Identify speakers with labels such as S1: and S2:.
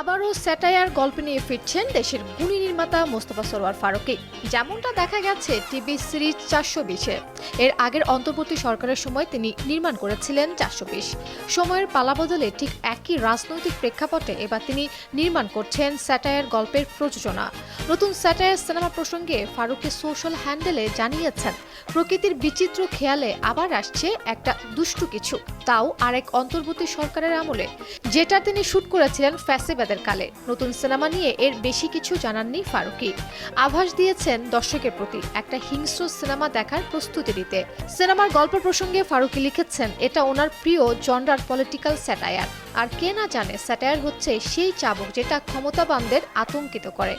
S1: আবারও স্যাটায়ার গল্প নিয়ে ফিরছেন দেশের গুণী নির্মাতা মোস্তফা সরোয়ার ফারুকি। যেমনটা দেখা গেছে, টিভি সিরিজ চারশো বিশে। এর আগের অন্তর্বর্তী সরকারের সময় তিনি নির্মাণ করেছিলেন চারশো বিশ। সময়ের পালা বদলে ঠিক একই রাজনৈতিক প্রেক্ষাপটে এবার তিনি নির্মাণ করছেন স্যাটায়ার গল্পের প্রযোজনা। নতুন স্যাটায়ার সিনেমা প্রসঙ্গে ফারুকি সোশ্যাল হ্যান্ডেলে জানিয়েছেন, প্রকৃতির বিচিত্র খেয়ালে আবার আসছে একটা দুষ্টু কিছু। তাও আরেক অন্তর্বর্তী সরকারের আমলে, যেটা তিনি শুট করেছিলেন ফ্যাসিবাদের কালে। নতুন সিনেমা নিয়ে এর বেশি কিছু জানাননি ফারুকি আভাস দিয়েছেন দর্শকের প্রতি একটা হিংস্র সিনেমা দেখার প্রস্তুতি নিতে। সিনেমার গল্প প্রসঙ্গে ফারুকি লিখেছেন, এটা ওনার প্রিয় জনরার পলিটিক্যাল স্যাটায়ার। আর কে না জানে স্যাটায়ার হচ্ছে সেই চাবুক যেটা ক্ষমতাবানদের আতঙ্কিত করে।